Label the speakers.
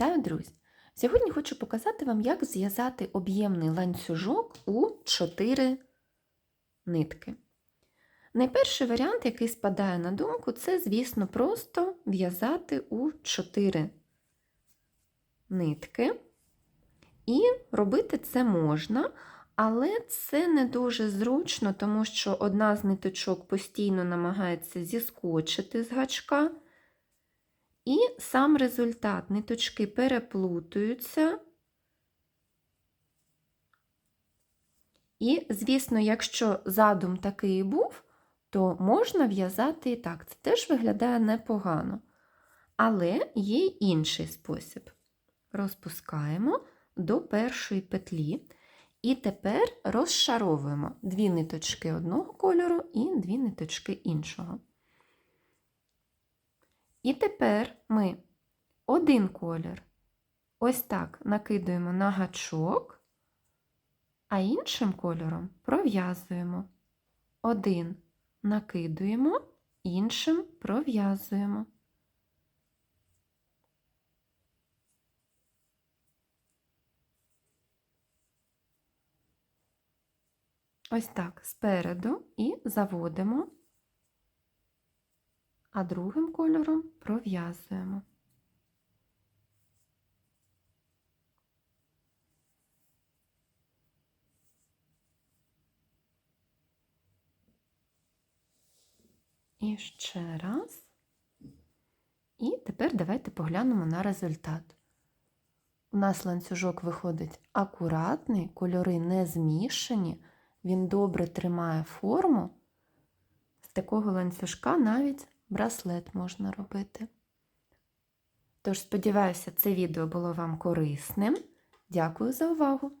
Speaker 1: Вітаю, друзі! Сьогодні хочу показати вам, як зв'язати об'ємний ланцюжок у 4 нитки. Найперший варіант, який спадає на думку, це, звісно, просто в'язати у 4 нитки. І робити це можна, але це не дуже зручно, тому що одна з ниточок постійно намагається зіскочити з гачка. І сам результат ниточки переплутуються. І, звісно, якщо задум такий був, то можна в'язати і так. Це теж виглядає непогано. Але є й інший спосіб. Розпускаємо до першої петлі. І тепер розшаровуємо дві ниточки одного кольору і дві ниточки іншого. І тепер ми один колір ось так накидуємо на гачок, а іншим кольором пров'язуємо. Один накидуємо, іншим пров'язуємо. Ось так спереду і заводимо а другим кольором пров'язуємо. І ще раз. І тепер давайте поглянемо на результат. У нас ланцюжок виходить акуратний, кольори не змішані, він добре тримає форму. З такого ланцюжка навіть браслет можна робити. Тож, сподіваюся, це відео було вам корисним. Дякую за увагу!